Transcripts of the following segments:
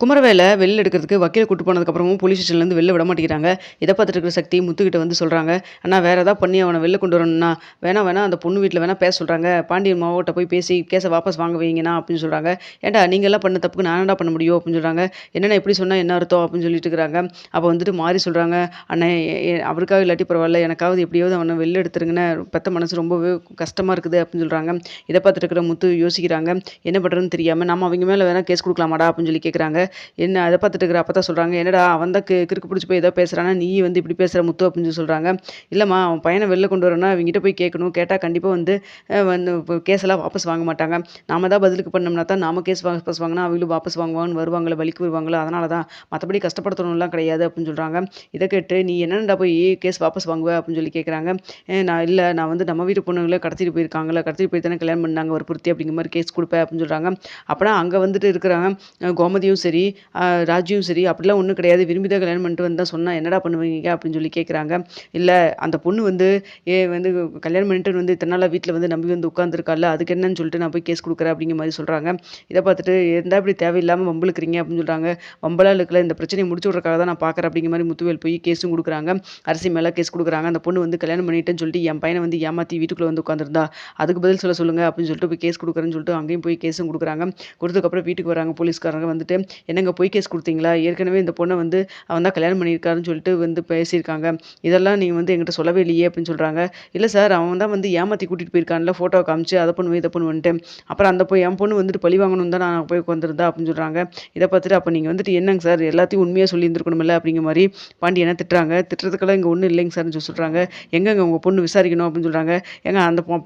குமரவேலை வெளில எடுக்கிறதுக்கு வக்கீல் கூட்டு போனதுக்கப்புறமும் போலீஸ் ஸ்டேஷன்லேருந்து வெளில விட மாட்டேங்கிறாங்க. இதை பார்த்துட்டு இருக்கிற சக்தி முத்துக்கிட்ட வந்து சொல்கிறாங்க அண்ணா வேறு ஏதாவது பண்ணி அவனை வெளில கொண்டு வரணும்னா வேணா வேணா அந்த பொண்ணு வீட்டில் வேணா பேச சொல்கிறாங்க பாண்டியன் மாவட்ட போய் பேசி கேஸை வாபஸ் வாங்க வைங்கண்ணா அப்படின்னு சொல்கிறாங்க ஏண்டா நீங்கள்லாம் பண்ண தப்புக்கு நான் என்னடா பண்ண முடியும் அப்படின்னு சொல்கிறாங்க என்னென்ன எப்படி சொன்னால் என்ன அர்த்தம் அப்படின்னு சொல்லிட்டு இருக்கிறாங்க. அப்போ வந்துட்டு மாறி சொல்கிறாங்க அண்ணே அவருக்காக இல்லாட்டி பரவாயில்ல எனக்காவது எப்படியாவது அவனை வெளில எடுத்துருங்கன்னு பெத்த மனசு ரொம்பவே கஷ்டமாக இருக்குது அப்படின்னு சொல்கிறாங்க இதை பார்த்துட்டு இருக்கிற முத்து யோசிக்கிறாங்க. என்ன பண்ணுறதுன்னு தெரியாமல் நம்ம அவங்க மேலே வேணால் கேஸ் கொடுக்கலாமாடா அப்படின்னு சொல்லி கேட்குறாங்க என்ன அதை பார்த்துட்டு இருக்கிற அப்போ தான் சொல்கிறாங்க என்னடா அவன் தான் கிறுக்கு பிடிச்சி போய் ஏதோ பேசுகிறானா நீ வந்து இப்படி பேசுகிற முத்து அப்படின்னு சொல்கிறாங்க இல்லைம்மா அவன் பையனை வெளில கொண்டு வரணும்னா அவங்ககிட்ட போய் கேட்கணும். கேட்டால் கண்டிப்பாக வந்து வந்து கேஸெல்லாம் வாபஸ் வாங்க மாட்டாங்க. நாம தான் பதிலுக்கு பண்ணோம்னா தான் நாம கேஸ் வாபஸ் வாங்கினா அவங்களும் வாபஸ் வாங்குவாங்கன்னு வருவாங்களே வலிக்கு வருவாங்களோ அதனால தான் மற்றபடி கஷ்டப்படுத்தணும்லாம் கிடையாது அப்படின்னு சொல்கிறாங்க இதை கேட்டு நீ என்னடா போய் கேஸ் வாபஸ் வாங்குவ? அப்படின்னு சொல்லி கேட்குறாங்க நான் இல்லை நான் வந்து நம்ம வீட்டு பொண்ணுங்களே கடத்திட்டு போயிருக்காங்களே கடத்திட்டு போய் தானே கல்யாணம் பண்ணாங்க ஒரு பொருத்தி அப்படிங்கிற மாதிரி கேஸ் கொடுப்பேன் அப்படின்னு சொல்கிறாங்க அப்போனா அங்கே வந்துட்டு இருக்கிறாங்க கோமதியும் சரி சரி ராஜியும் சரி அப்படிலாம் ஒன்றும் கிடையாது. விரும்பி தான் கல்யாணம் பண்ணிட்டு வந்தால் சொன்னால் என்னடா பண்ணுவீங்க? அப்படின்னு சொல்லி கேட்குறாங்க இல்லை அந்த பொண்ணு வந்து ஏ வந்து கல்யாணம் பண்ணிட்டு வந்து இத்தனை நாளாக வீட்டில் வந்து நம்பி வந்து உட்காந்துருக்கால அதுக்கு என்னன்னு சொல்லிட்டு நான் போய் கேஸ் கொடுக்குறேன் அப்படிங்கிற மாதிரி சொல்கிறாங்க இதை பார்த்துட்டு இருந்தால் இப்படி தேவையில்லாமல் வம்பளுக்குறீங்க அப்படின்னு சொல்கிறாங்க வம்பலாக இருக்கல இந்த பிரச்சனையை முடிச்சு விட்றக்காக தான் நான் பார்க்குறேன் அப்படிங்கிற மாதிரி முத்துவேல் போய் கேஸும் கொடுக்குறாங்க. அரசி மேலே கேஸ் கொடுக்குறாங்க. அந்த பொண்ணு வந்து கல்யாணம் பண்ணிட்டேன்னு சொல்லிட்டு என் பையனை வந்து ஏமாற்றி வீட்டுக்குள்ளே வந்து உட்காந்துருந்தா அதுக்கு பதில் சொல்ல சொல்லுங்கள் அப்படின்னு சொல்லிட்டு போய் கேஸ் கொடுக்குறேன்னு சொல்லிட்டு அங்கேயும் போய் கேஸும் கொடுக்குறாங்க. கொடுத்ததுக்கப்புறம் வீட்டுக்கு வராங்க. போலீஸ்காரங்க வந்துட்டு என்னங்க பொய் கேஸ் கொடுத்தீங்களா? ஏற்கனவே இந்த பொண்ணை வந்து அவன் தான் கல்யாணம் பண்ணியிருக்காருன்னு சொல்லிட்டு வந்து பேசியிருக்காங்க. இதெல்லாம் நீங்கள் வந்து எங்கிட்ட சொல்லவே இல்லையே அப்படின்னு சொல்கிறாங்க இல்லை சார் அவன் தான் வந்து ஏமாற்றி கூட்டிகிட்டு போயிருக்கான்ல ஃபோட்டோ காமிச்சு அதை பண்ணுவேன் இதை பண்ணுவேன்ட்டு அப்புறம் அந்த போய் என் பொண்ணு வந்துட்டு பழி வாங்கணும் தான் நான் போய் உட்காந்துருந்தா அப்படின்னு சொல்கிறாங்க இதை பார்த்துட்டு அப்போ நீங்கள் வந்துட்டு என்னங்க சார் எல்லாத்தையும் உண்மையாக சொல்லியிருந்துருக்கணுமில்ல அப்படிங்கிற மாதிரி பாண்டியனை திட்டுறாங்க. திட்டுறதுக்கெல்லாம் இங்கே ஒன்றும் இல்லைங்க சார்னு சொல்லி சொல்கிறாங்க எங்கெங்க உங்கள் பொண்ணு விசாரிக்கணும் அப்படின்னு சொல்கிறாங்க ஏங்க அந்த பொ-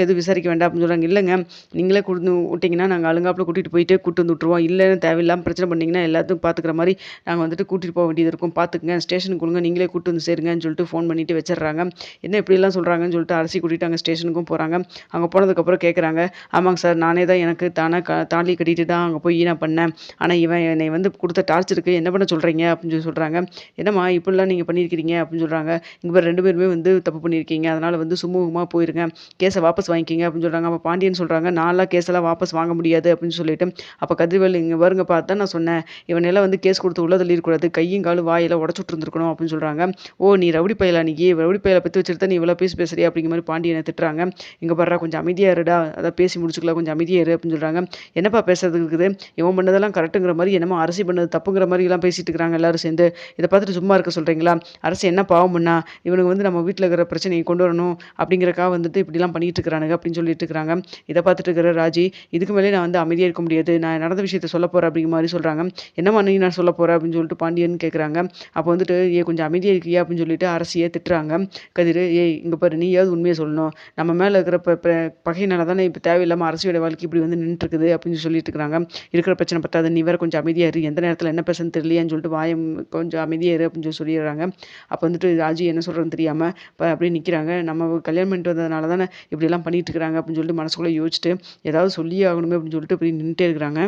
எதுவும் விசாரிக்க வேண்டாம் அப்படின்னு சொல்கிறாங்க இல்லைங்க நீங்களே கொடுத்து விட்டிங்கன்னா நாங்கள் அழுங்காப்பில் கூட்டிகிட்டு போயிட்டு கூட்டு வந்து விட்ருவோம் இல்லைன்னு தேவையில்லாமல் பிரச்சனை பண்ணிங்கன்னா எல்லாத்தையும் பார்த்துக்கிற மாதிரி நாங்கள் வந்துட்டு கூட்டிகிட்டு போக வேண்டியது இருக்கும். பார்த்துக்குங்க ஸ்டேஷனுக்கு கொடுங்க நீங்களே கூட்டு வந்து சேருங்கன்னு சொல்லிட்டு ஃபோன் பண்ணிட்டு வச்சிடுறாங்க. என்ன இப்படிலாம் சொல்கிறாங்கன்னு சொல்லிட்டு அரசி கூட்டிகிட்டு அங்கே ஸ்டேஷனுக்கும் போகிறாங்க அங்கே போனதுக்கப்புறம் கேட்குறாங்க ஆமாங்க சார் நானே தான் எனக்கு தானே க தாலி கட்டிட்டு தான் அங்கே போய் நான் பண்ணேன். ஆனால் இவன் என்னை வந்து கொடுத்த டார்ச்சருக்கு என்ன பண்ண சொல்கிறீங்க அப்படின்னு சொல்லி சொல்கிறாங்க என்னம்மா இப்படிலாம் நீங்கள் பண்ணியிருக்கிறீங்க? அப்படின்னு சொல்கிறாங்க இங்கே பேர் ரெண்டு பேருமே வந்து தப்பு பண்ணியிருக்கீங்க. அதனால் வந்து சுமூகமாக போயிருங்க. கேஸை வாபஸ் வாங்கிக்கிங்க. அப்படின்னு சொல்கிறாங்க அப்போ பாண்டியன் சொல்கிறாங்க நான்லாம் கேஸெல்லாம் வாபஸ் வாங்க முடியாது. அப்படின்னு சொல்லிட்டு அப்போ கதிர்வேல் இங்கே வருங்க பார்த்தா நான் சொன்னேன் இவனெல்லாம் வந்து கேஸ் கொடுத்து உள்ள தள்ளிடக்கூடாது கையும் காலும் வாயெல்லாம் உடச்சுட்டு இருந்துருக்கணும் அப்படின்னு சொல்கிறாங்க ஓ நீ ரவுடி பயலா நீ? ரவுடி பயலை பற்றி வச்சுருந்தா நீ இவ்வளோ பேசி பேசுறியா? அப்படிங்கிற மாதிரி பாண்டியனை திட்டுறாங்க. இங்கே பாடுறா கொஞ்சம் அமைதியாக இருடா அதை பேசி முடிச்சுக்கலாம் கொஞ்சம் அமைதியாக இரு அப்படின்னு சொல்கிறாங்க என்னப்பா பேசுறதுக்கு இருக்குது? இவன் பண்ணதெல்லாம் கரெக்ட்டுங்கிற மாதிரி என்னமோ அரசி பண்ணது தப்புங்கிற மாதிரிலாம் பேசிட்டு இருக்கிறாங்க எல்லாரும் சேர்ந்து. இதை பார்த்துட்டு சும்மா இருக்க சொல்கிறீங்களா அரசு என்ன பாவம் பண்ணா? இவனுக்கு வந்து நம்ம வீட்டில் இருக்கிற பிரச்சனையை கொண்டு வரணும் அப்படிங்கிறக்காக வந்துட்டு இப்படிலாம் பண்ணிட்டு இருக்கிறானுங்க அப்படின்னு சொல்லிட்டு இருக்கிறாங்க. இதை பார்த்துட்டு இருக்கிற ராஜி இதுக்கு மேலே நான் வந்து அமைதியாக இருக்க முடியாது. நான் நடந்த விஷயத்த சொல்ல போகிறேன் அப்படிங்கிற மாதிரி சொல்கிறாங்க என்னம்மா நீ நான் சொல்ல போகிறேன் அப்படின்னு சொல்லிட்டு பாண்டியன் கேட்குறாங்க அப்போ வந்துட்டு ஏ கொஞ்சம் அமைதியாக இருக்கியா? அப்படின்னு சொல்லிட்டு அரசியை திட்டுறாங்க. கதிர் ஏய் இங்கே பாரு நீயாவது உண்மையை சொல்லணும். நம்ம மேலே இருக்கிற இப்போ பகையினால தானே இப்போ தேவையில்லாமல் அரசியோட வாழ்க்கை இப்படி வந்து நின்றுருக்குது? அப்படின்னு சொல்லிட்டு இருக்கிறாங்க இருக்கிற பிரச்சனை பத்தாது. நீ வேற கொஞ்சம் அமைதியாக இரு. எந்த நேரத்தில் என்ன பேசுன்னு தெரியலையான்னு சொல்லிட்டு வாயம் கொஞ்சம் அமைதியாக இரு அப்படின்னு சொல்லி சொல்லிடுறாங்க. அப்போ வந்துட்டு ராஜி என்ன சொல்கிறதுன்னு தெரியாமல் இப்போ அப்படியே நிற்கிறாங்க நம்ம கல்யாணம் பண்ணிட்டு வந்ததுனால தானே இப்படியெல்லாம் பண்ணிட்டு இருக்கிறாங்க? அப்படின்னு சொல்லிட்டு மனசுக்குள்ளே யோசிச்சுட்டு ஏதாவது சொல்லியே ஆகணுமே அப்படின்னு சொல்லிட்டு இப்படி நின்றுட்டே இருக்கிறாங்க.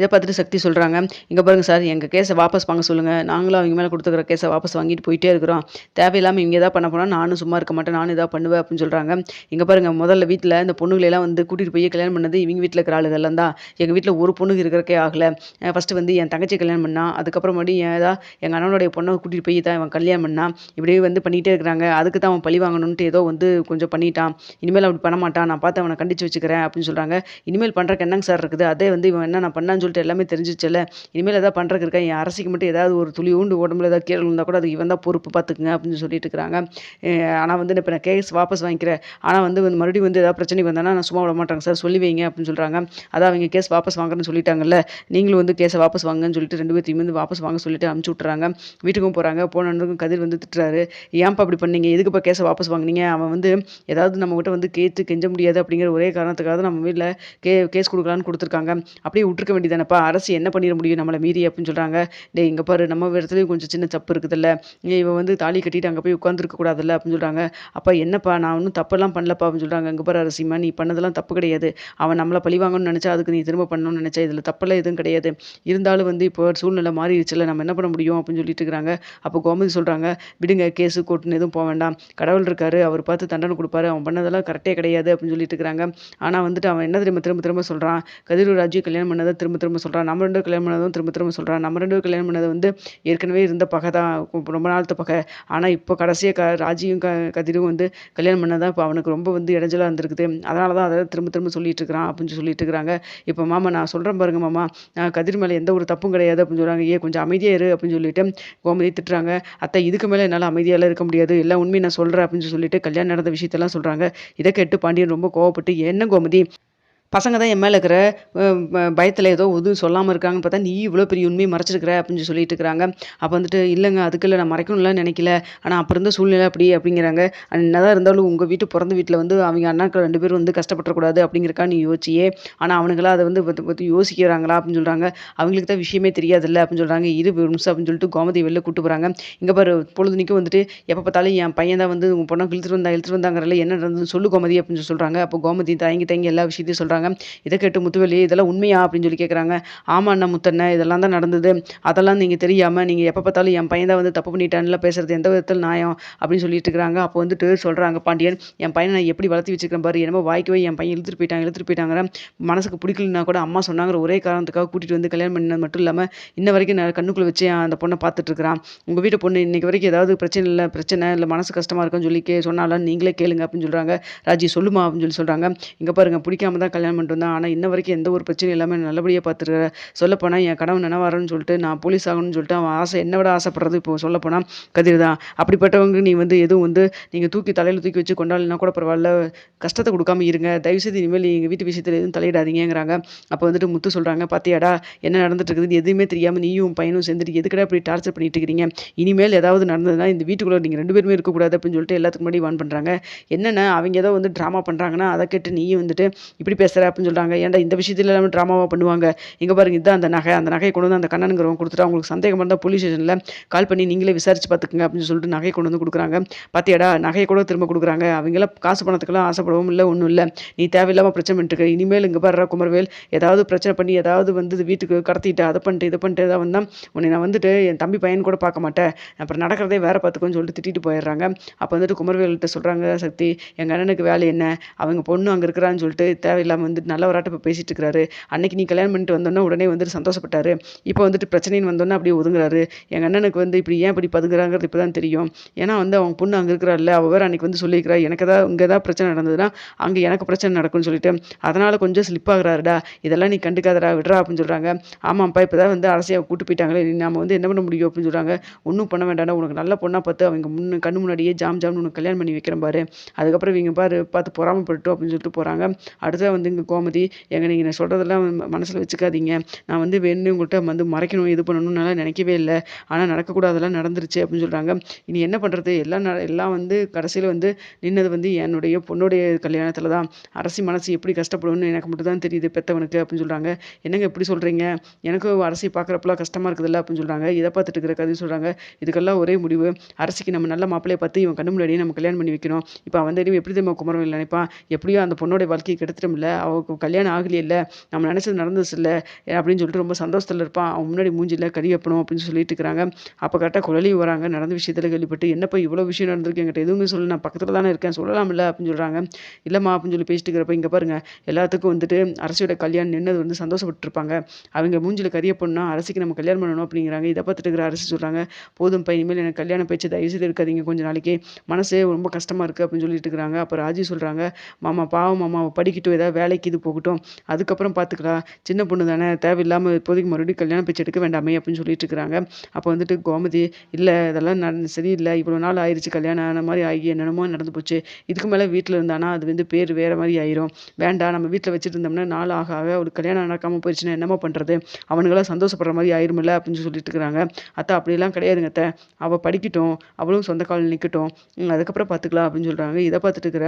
இதை பார்த்துட்டு சக்தி சொல்கிறாங்க இங்கே பாருங்க சார் எங்கள் கேஸை வாபஸ் வாங்க சொல்லுங்கள் நாங்களும் அவங்க மேலே கொடுத்துக்கிற கேஸை வாபஸ் வாங்கிட்டு போயிட்டே இருக்கிறோம். தேவையில்லாமல் இங்கே எதாவது பண்ண போனால் நானும் சும்மா இருக்க மாட்டேன் நானும் இதாக பண்ணுவேன் அப்படின்னு சொல்கிறாங்க இங்கே பாருங்கள் முதல்ல வீட்டில் இந்த பொண்ணுங்களெல்லாம் வந்து கூட்டிகிட்டு போய் கல்யாணம் பண்ணது இவங்க வீட்டில் இருக்கிற ஆளுகள்லாம் தான். எங்கள் வீட்டில் ஒரு பொண்ணுக்கு இருக்கிறக்கே ஆகலை. ஃபஸ்ட்டு வந்து என் தங்கச்சி கல்யாணம் பண்ணால் அதுக்கப்புறம் மறுபடியும் ஏதா எங்கள் அண்ணனுடைய பொண்ணை கூட்டிகிட்டு போய் தான் இவன் கல்யாணம் பண்ணான் இப்படியே வந்து பண்ணிகிட்டே இருக்கிறாங்க. அதுக்கு தான் அவன் பழி வாங்கணுன்ட்டு ஏதோ வந்து கொஞ்சம் பண்ணிட்டான். இனிமேல் அப்படி பண்ண மாட்டான். நான் பார்த்து அவனை கண்டிச்சு வச்சுக்கிறேன் அப்படின்னு சொல்கிறாங்க இனிமேல் பண்ணுறக்கு என்னங்க சார் இருக்குது? அதே வந்து இவன் என்ன நான் பண்ணான்னு சொல்லிட்டு எல்லாமே தெரிஞ்சிச்சல இனிமேல் எதாவது பண்ணுறக்கு இருக்கா? என் அரசிக்கு மட்டும் ஏதாவது ஒரு துளி உண்டு உடம்புல ஏதாவது கீழே இருந்தால் கூட அதுக்கு இவன் தான் பொறுப்பு பார்த்துக்குங்க அப்படின்னு சொல்லிட்டு இருக்கிறாங்க. ஆனால் வந்து இப்போ நான் கேஸ் வாபஸ் வாங்கிக்கிறேன். ஆனால் வந்து வந்து மறுபடியும் வந்து ஏதாவது பிரச்சனைக்கு வந்தானா நான் சும்மா விட மாட்டாங்க சார். சொல்லி வைங்க அப்படின்னு சொல்கிறாங்க அதான் அவங்க கேஸ் வாபஸ் வாங்குறேன்னு சொல்லிட்டாங்கல்ல? நீங்களும் வந்து கேஸை வாபஸ் வாங்கன்னு சொல்லிட்டு ரெண்டு பேர்த்தையும் வந்து வாபஸ் வாங்க சொல்லிட்டு அனுப்பிச்சு விட்றாங்க வீட்டுக்கும் போகிறாங்க போனதுக்கும் கதிர் வந்து திட்டுறாரு. ஏன்ப்பா அப்படி பண்ணீங்க? எதுக்குப்பா கேஸை வாபஸ் வாங்குனீங்க? அவன் வந்து ஏதாவது நம்மகிட்ட வந்து கேட்டு கெஞ்ச முடியாது அப்படிங்கிற ஒரே காரணத்துக்காக நம்ம வீட்டில் கே கேஸ் கொடுக்கலான்னு கொடுத்துருக்காங்க. அப்படியே விட்டுருக்க வேண்டியதானப்பா அரசு என்ன பண்ணிட முடியும் நம்மளை மீறி அப்படின்னு சொல்கிறாங்க டேய் இங்கே பாரு நம்ம இடத்துலையும் கொஞ்சம் சின்ன தப்பு இருக்குதுல்ல. இவன் வந்து தாலி கட்டிட்டு அங்கே போய் உட்காந்துருக்க கூடாதுல்ல அப்படின்னு சொல்கிறாங்க அப்பா என்னப்பா நான் ஒன்றும் தப்பெல்லாம் பண்ணலப்பா அப்படின்னு சொல்கிறாங்க இங்கே பாரு அரசிமா நீ பண்ணதெல்லாம் தப்பு கிடையாது. அவன் நம்மளை பழி வாங்கணும்னு நினச்சா அதுக்கு நீ திரும்ப பண்ணணும்னு நினச்சா இதில் தப்பெல்லாம் எதுவும் கிடையாது. இருந்தாலும் வந்து இப்போ சூழ்நிலை மாறிடுச்சுல நம்ம என்ன பண்ண முடியும் அப்படின்னு சொல்லிட்டு இருக்கிறாங்க. அப்போ கோமதி சொல்கிறாங்க விடுங்க கேஸு கோர்ட்டுன்னு எதுவும் போக வேண்டாம். கடவுள் இருக்காரு அவர் பார்த்து தண்டனை கொடுப்பாரு. அவன் பண்ணதெல்லாம் கரெக்டே கிடையாது அப்படின்னு சொல்லிட்டு இருக்கிறாங்க. ஆனால் வந்துட்டு அவன் என்ன திரும்ப திரும்ப திரும்ப சொல்கிறான் கதிரூர் ராஜு கல்யாணம் பண்ணதை திரும்ப திரும்ப திரும்ப நம்ம ரெண்டு கல்யாணம் பண்ணதும் திரும்ப திரும்ப சொல்கிறான் நம்ம ரெண்டு கல்யாணம் பண்ணது வந்து ஏற்கனவே இருந்த பகை தான். ரொம்ப நாளத்து பகை. ஆனால் இப்போ கடைசியாக க ராஜியும் க கதிரும் வந்து கல்யாணம் பண்ணதான் இப்போ அவனுக்கு ரொம்ப வந்து இடைஞ்சலாக இருந்திருக்குது. அதனால தான் அதை திரும்ப திரும்ப சொல்லிட்டு இருக்கிறான் அப்படின்னு சொல்லிட்டு இருக்கிறாங்க. இப்போ மாமா நான் சொல்கிறேன் பாருங்க மாமா. நான் கதிர் மேலே எந்த ஒரு தப்பும் கிடையாது அப்படின்னு சொல்கிறாங்க ஏ கொஞ்சம் அமைதியாக இரு அப்படின்னு சொல்லிட்டு கோமதி திட்டுறாங்க. அத்தை இதுக்கு மேலே என்னால் அமைதியாலாம் இருக்க முடியாது. எல்லாம் உண்மையை நான் சொல்கிறேன் அப்படின்னு சொல்லிட்டு கல்யாணம் நடந்த விஷயத்தெல்லாம் சொல்கிறாங்க இதை கேட்டு பாண்டியன் ரொம்ப கோவப்பட்டு என்ன கோமதி? பசங்க தான் என் மேலே இருக்கிற பயத்தில் ஏதோ உதவி சொல்லாமல் இருக்காங்கன்னு பார்த்தா நீ இவ்வளோ பெரிய உண்மையை மறைச்சிருக்கிற அப்படின்னு சொல்லிட்டு இருக்கிறாங்க. அப்போ வந்துட்டு இல்லைங்க அதுக்குள்ள நான் மறைக்கணும்லாம் நினைக்கல. ஆனால் அப்போ இருந்த சூழ்நிலை அப்படி அப்படிங்கிறாங்க. என்னதான் இருந்தாலும் உங்கள் வீட்டு பிறந்த வீட்டில் வந்து அவங்க அண்ணாக்கள் ரெண்டு பேரும் வந்து கஷ்டப்படக்கூடாது அப்படிங்கிறக்கா நீ யோசிச்சியே. ஆனால் அவனுங்களாம் அதை வந்து பற்றி பற்றி யோசிக்கிறாங்களா அப்படின்னு சொல்கிறாங்க அவங்களுக்கு தான் விஷயமே தெரியாதுல்ல அப்படின்னு சொல்கிறாங்க இரு நிமிஷம் அப்படின்னு சொல்லிட்டு கோமதி வெளில கூட்டு போகிறாங்க இங்கே பாரு பொழுதுனிக்கும் வந்துட்டு எப்போ பார்த்தாலும் என் பையன் தான் வந்து உங்கள் பொண்ணை இழுத்துட்டு வந்தா இழுத்துட்டு வந்தாங்கிறல என்ன நடந்ததுன்னு சொல்லு கோமதி அப்படின்னு சொல்கிறாங்க அப்போ கோமதி தயங்கி தயங்கி எல்லா விஷயத்தையும் சொல்கிறாங்க இதை கேட்டு முத்துவலி இதெல்லாம் உண்மையா? அப்படின்னு சொல்லி கேட்குறாங்க. ஆமா அண்ணா முத்தண்ணே இதெல்லாம் தான் நடந்தது. அதெல்லாம் நீங்கள் தெரியாமல் நீங்கள் எப்போ பார்த்தாலும் என் பையன் தான் வந்து தப்பு பண்ணிட்டான்ல பேசுறது எந்த விதத்தில் நியாயம்? அப்படின்னு சொல்லிட்டு இருக்கிறாங்க அப்போ வந்துட்டு சொல்கிறாங்க பாண்டியன் என் பையனை நான் எப்படி வளர்த்தி வச்சுக்கிறேன் பாரு. என்னமோ வாய்க்கவே என் பையன் இழுத்துட்டு போயிட்டாங்க இழுத்துட்டு போயிட்டாங்க. மனசுக்கு பிடிக்கலனா கூட அம்மா சொன்னாங்கிற ஒரே காரணத்துக்காக கூட்டிகிட்டு வந்து கல்யாணம் பண்ணது மட்டும் இல்லாமல் இன்ன வரைக்கும் நான் கண்ணுக்குள்ளே வச்சு அந்த பொண்ணை பார்த்துட்டு இருக்கிறான். உங்கள் வீட்டு பொண்ணு இன்னைக்கு வரைக்கும் ஏதாவது பிரச்சனை இல்லை பிரச்சனை இல்லை மனசு கஷ்டமாக இருக்குன்னு சொல்லி கே சொன்னாலும் நீங்களே கேளுங்க அப்படின்னு சொல்கிறாங்க ராஜி சொல்லுமா? அப்படின்னு சொல்லி சொல்கிறாங்க இங்கே பாருங்க பிடிக்காம தான் கல்யாணம் பண்ணிட்டு வந்தேன் ஆனால் இன்ன வரைக்கும் எந்த ஒரு பிரச்சனையும் இல்லாமல் நல்லபடியாக பார்த்துருக்க சொல்லப்போனால் என் கனவு நினைவாரன்னு சொல்லிட்டு நான் போலீஸ் ஆகணும்னு சொல்லிட்டு அவன் ஆசை என்னை விட ஆசைப்படுறது இப்போ சொல்லப்போனால் கதிர் தான் அப்படிப்பட்டவங்க நீ வந்து எதுவும் வந்து நீங்கள் தூக்கி தலையில் தூக்கி வச்சு கொண்டாடினா கூட பரவாயில்ல. கஷ்டத்தை கொடுக்காம இருங்க. தயவுசெய்து இனிமேல் எங்கள் வீட்டு விஷயத்தில் எதுவும் தலையிடாதீங்கிறாங்க அப்போ வந்துட்டு முத்து சொல்கிறாங்க பார்த்தியாடா என்ன நடந்துட்டு இருக்குது எதுவுமே தெரியாமல் நீயும் பையனும் சேர்ந்துட்டு எதுக்கடா இப்படி டார்ச்சர் பண்ணிட்டு இருக்கிறீங்க இனிமேல் ஏதாவது நடந்ததுன்னா இந்த வீட்டுக்குள்ளே நீங்கள் ரெண்டு பேருமே இருக்கக்கூடாது அப்படின்னு சொல்லிட்டு எல்லாத்துக்கு முன்னாடி வான் பண்ணுறாங்க என்னென்ன அவங்க ஏதோ வந்து ட்ராமா பண்ணுறாங்கன்னா அதை கேட்டு நீயும் வந்துட்டு இப்படி பேசுகிற அப்படின்னு சொல்கிறாங்க ஏன்டா இந்த விஷயத்துல எல்லாமே ட்ராமாவாக பண்ணுவாங்க? இங்கே பாருங்க இதுதான் அந்த நகை. அந்த நகையை கொண்டு வந்து அந்த கண்ணனுங்கிறவங்க கொடுத்துட்டு அவங்களுக்கு சந்தேகம் இருந்தால் போலீஸ் ஸ்டேஷனில் கால் பண்ணி நீங்களே விசாரிச்சு பார்த்துக்குங்க அப்படின்னு சொல்லிட்டு நகையை கொண்டு வந்து கொடுக்குறாங்க. பாத்தியாடா நகையை கூட திரும்ப கொடுக்குறாங்க. அவங்களாம் காசு பணத்துக்கெல்லாம் ஆசைப்படவும் இல்லை ஒன்றும் இல்லை. நீ தேவையில்லாமல் பிரச்சனை பண்ணிட்டு இனிமேல் இங்கே பாரு குமரவேல் ஏதாவது பிரச்சனை பண்ணி ஏதாவது வந்து இது வீட்டுக்கு கடத்திட்டு அதை பண்ணிட்டு இதை பண்ணிட்டு ஏதாவது வந்தால் உன்னை நான் வந்துட்டு என் தம்பி பையன் கூட பார்க்க மாட்டேன். அப்புறம் நடக்கிறதே வேற பார்த்துக்கோன்னு சொல்லிட்டு திட்டிட்டு போயிடுறாங்க. அப்போ வந்துட்டு குமரவேல்கிட்ட சொல்கிறாங்க சக்தி எங்கள் அண்ணனுக்கு வேலை என்ன? அவங்க பொண்ணு அங்கே இருக்கிறான்னு சொல்லிட்டு தேவையில்லாமல் வந்துட்டு நல்ல வராட்ட இப்போ பேசிட்டு இருக்கிறாரு அன்னைக்கு நீ கல்யாணம் பண்ணிட்டு வந்தோன்னே உடனே வந்துட்டு சந்தோஷப்பட்டாரு. இப்போ வந்துட்டு பிரச்சனைன்னு வந்தோன்னா அப்படியே ஒதுங்குறாரு. எங்கள் அண்ணனுக்கு வந்து இப்படி ஏன் இப்படி பதுங்குறாங்கிறது இப்போ தான் தெரியும். ஏன்னா வந்து அவங்க பொண்ணு அங்கே இருக்கிறாள்ல அவள் வேறு அன்னைக்கு வந்து சொல்லியிருக்கிறா எனக்கு தான் இங்கே தான் பிரச்சனை நடந்ததுன்னா அங்கே எனக்கு பிரச்சனை நடக்கும்னு சொல்லிட்டு. அதனால் கொஞ்சம் ஸ்லிப் ஆகுறாருடா. இதெல்லாம் நீ கண்டுக்காதடா விடுறா அப்படின்னு சொல்கிறாங்க ஆமாம்ப்பா இப்போ தான் வந்து அரசியாக கூட்டு போயிட்டாங்களே நீ நாம வந்து என்ன பண்ண முடியும்? அப்படின்னு சொல்கிறாங்க ஒன்றும் பண்ண வேண்டாம்டா உனக்கு நல்ல பொண்ணாக பார்த்து அவங்க முன்னு கண்ணு முன்னாடியே ஜாம் ஜாம்னு உனக்கு கல்யாணம் பண்ணி வைக்கிறேன் பாரு. அதுக்கப்புறம் இவங்க பாரு பார்த்து பொறாமப்பட்டு அப்படின்னு சொல்லிட்டு போகிறாங்க அடுத்தது வந்து இங்கே கோமதி. எங்க நீங்கள் நான் சொல்கிறதெல்லாம் மனசில் வச்சுக்காதீங்க. நான் வந்து வேணும்னு உங்கள்கிட்ட வந்து மறைக்கணும் இது பண்ணணும்னால நினைக்கவே இல்லை. ஆனால் நடக்கக்கூடாதெல்லாம் நடந்துருச்சு அப்படின்னு சொல்கிறாங்க இனி என்ன பண்ணுறது எல்லாம் எல்லாம் வந்து கடைசியில் வந்து நின்னது வந்து என்னுடைய பொண்ணுடைய கல்யாணத்தில் தான். அரசி மனசு எப்படி கஷ்டப்படும்னு எனக்கு மட்டும் தான் தெரியுது பெத்தவனுக்கு அப்படின்னு சொல்கிறாங்க என்னங்க எப்படி சொல்கிறீங்க எனக்கும் அரசி பார்க்குறப்பெல்லாம் கஷ்டமாக இருக்குதுல்ல அப்படின்னு சொல்கிறாங்க இதை பார்த்துட்டு இருக்கிற கதை சொல்கிறாங்க இதுக்கெல்லாம் ஒரே முடிவு. அரசிக்கு நம்ம நல்ல மாப்பிள்ளையை பார்த்து இவன் கண்ணு முன்னாடியே நம்ம கல்யாணம் பண்ணி வைக்கணும். இப்போ அவன் தெரியும் எப்படி தெரியுமா குமரவேல் நினைப்பான்? எப்படியோ அந்த பொண்ணோட வாழ்க்கையை கெடுத்துட்டோம்ல. அவளுக்கு கல்யாணம் ஆகலையே இல்லை நம்ம நினச்சது நடந்தது இல்லை அப்படின்னு சொல்லிட்டு ரொம்ப சந்தோஷத்தில் இருப்பான். அவன் முன்னாடி மூஞ்சில் கறி வைப்பணும் அப்படின்னு சொல்லிட்டு இருக்கிறாங்க. அப்போ கரெக்டாக குழலையும் வராங்க. நடந்த விஷயத்தில் கேள்விப்பட்டு என்னப்பா இவ்வளோ விஷயம் நடந்திருக்கு? என்கிட்ட எதுவுமே சொல்லு நான் பக்கத்தில் தானே இருக்கேன். சொல்லலாம்ல அப்படின்னு சொல்கிறாங்க இல்லைம்மா அப்படின்னு சொல்லி பேசிட்டு இருக்கிறப்ப இங்கே பாருங்கள் எல்லாத்துக்கும் வந்துட்டு அரசியோட கல்யாணம் நின்னது வந்து சந்தோஷப்பட்டிருப்பாங்க. அவங்க மூஞ்சில் கரிய பொண்ணா அரசிக்கு நம்ம கல்யாணம் பண்ணணும் அப்படிங்கிறாங்க. இதை பார்த்துட்டு இருக்கிற அரசு சொல்கிறாங்க போதும் பை இனிமேல் எனக்கு கல்யாணம் பேச்சு தயவு செய்து இருக்காதீங்க கொஞ்சம் நாளைக்கு. மனசே ரொம்ப கஷ்டமாக இருக்குது அப்படின்னு சொல்லிட்டு இருக்கிறாங்க. அப்போ ராஜி சொல்கிறாங்க மாமா பாவம் மாமா படிக்கட்டும். ஏதாவது வேலைக்கு இது போகட்டும். அதுக்கப்புறம் பார்த்துக்கலாம் சின்ன பொண்ணு தானே தேவையில்லாமல் இப்போதைக்கு மறுபடியும் கல்யாணம் பேச்சு எடுக்க வேண்டாமே அப்படின்னு சொல்லிட்டு இருக்கிறாங்க. அப்போ வந்துட்டு கோமதி இல்லை இதெல்லாம் நட சரியில்லை. இவ்வளோ நாள் ஆயிடுச்சு கல்யாணம் ஆன மாதிரி ஆகி என்னென்னமோ நடந்து போச்சு. இதுக்கு மேலே வீட்டில் இருந்தானா அது வந்து பேர் வேறு மாதிரி ஆயிரும். வேண்டாம் நம்ம வீட்டில் வச்சுட்டு இருந்தோம்னா நாள் ஆக ஆக அவளுக்கு கல்யாணம் நடக்காமல் போயிடுச்சுன்னா என்னம்மா பண்ணுறது அவனுங்களாம் சந்தோஷப்படுற மாதிரி ஆயிருமில்ல? அப்படின்னு சொல்லிட்டு இருக்கிறாங்க. அத்தா அப்படிலாம் கிடையாதுங்க அத்தை. அவள் படிக்கட்டும். அவளும் சொந்த காலில் நிற்கட்டும் அதுக்கப்புறம் பார்த்துக்கலாம் அப்படின்னு சொல்கிறாங்க இதை பார்த்துட்டு இருக்கிற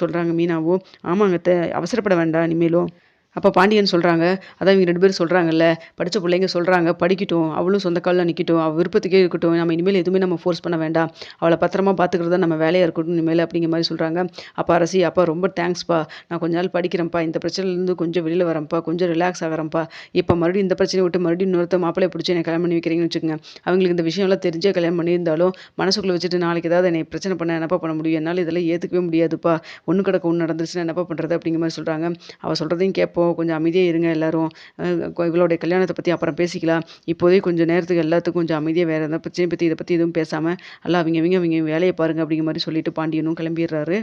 சொல்கிறாங்க மீனாவும். ஆமாங்க அத்தை. அவசரப்பட வேண்டாம் இனிமேலும். அப்போ பாண்டியன் சொல்கிறாங்க அதான் இவங்க ரெண்டு பேரும் சொல்கிறாங்கல்ல படித்த பிள்ளைங்க சொல்கிறாங்க படிக்கட்டும் அவளும் சொந்த காலில் நிற்கட்டும் அவள் விருப்பத்துக்கே இருக்கட்டும் நம்ம இனிமேல் எதுவுமே நம்ம ஃபோர்ஸ் பண்ண வேண்டாம் அவளை பத்திரமா பார்த்துக்கிறது தான் நம்ம வேலையாக இருக்கட்டும் இனிமேல் அப்படிங்கிற மாதிரி சொல்கிறாங்க அப்போ அரசி அப்பா ரொம்ப தேங்க்ஸ்ப்பா நான் கொஞ்ச நாள் படிக்கிறேன்ப்பா இந்த பிரச்சனைலேருந்து கொஞ்சம் வெளியில் வரேன்ப்பா கொஞ்சம் ரிலாக்ஸ் ஆகிறேன்ப்பா. இப்போ மறுபடியும் இந்த பிரச்சனையை விட்டு மறுபடியும் இன்னொருத்த மாப்பிள்ளை பிடிச்சி என்னை கல்யாணம் பண்ணி வைக்கிறீங்கன்னு வச்சுக்கோங்க. அவங்களுக்கு இந்த விஷயம்லாம் தெரிஞ்சே கல்யாணம் பண்ணியிருந்தாலும் மனசுக்குள்ளே வச்சுட்டு நாளைக்கு ஏதாவது என்னை பிரச்சனை பண்ண என்னப்பா பண்ண முடியும்? என்னால் இதெல்லாம் ஏற்றுக்கவே முடியாதுப்பா. ஒன்று கிடக்க ஒன்று நடந்துச்சுன்னா என்னப்பா பண்ணுறது அப்படிங்கிற மாதிரி சொல்கிறாங்க அவள் சொல்கிறதையும் கேட்போம் இப்போது கொஞ்சம் அமைதியாக இருங்க எல்லாரும். இவளுடைய கல்யாணத்தை பற்றி அப்புறம் பேசிக்கலாம். இப்போதே கொஞ்சம் நேரத்துக்கு எல்லாத்துக்கும் கொஞ்சம் அமைதியாக வேறு எதாவது பிரச்சனையை பற்றி இதை பற்றி எதுவும் பேசாமல் எல்லாம் அவங்க அவங்க அவங்க வேலையை பாருங்கள் அப்படிங்கிற மாதிரி சொல்லிட்டு பாண்டியனும் கிளம்பிடுறாரு.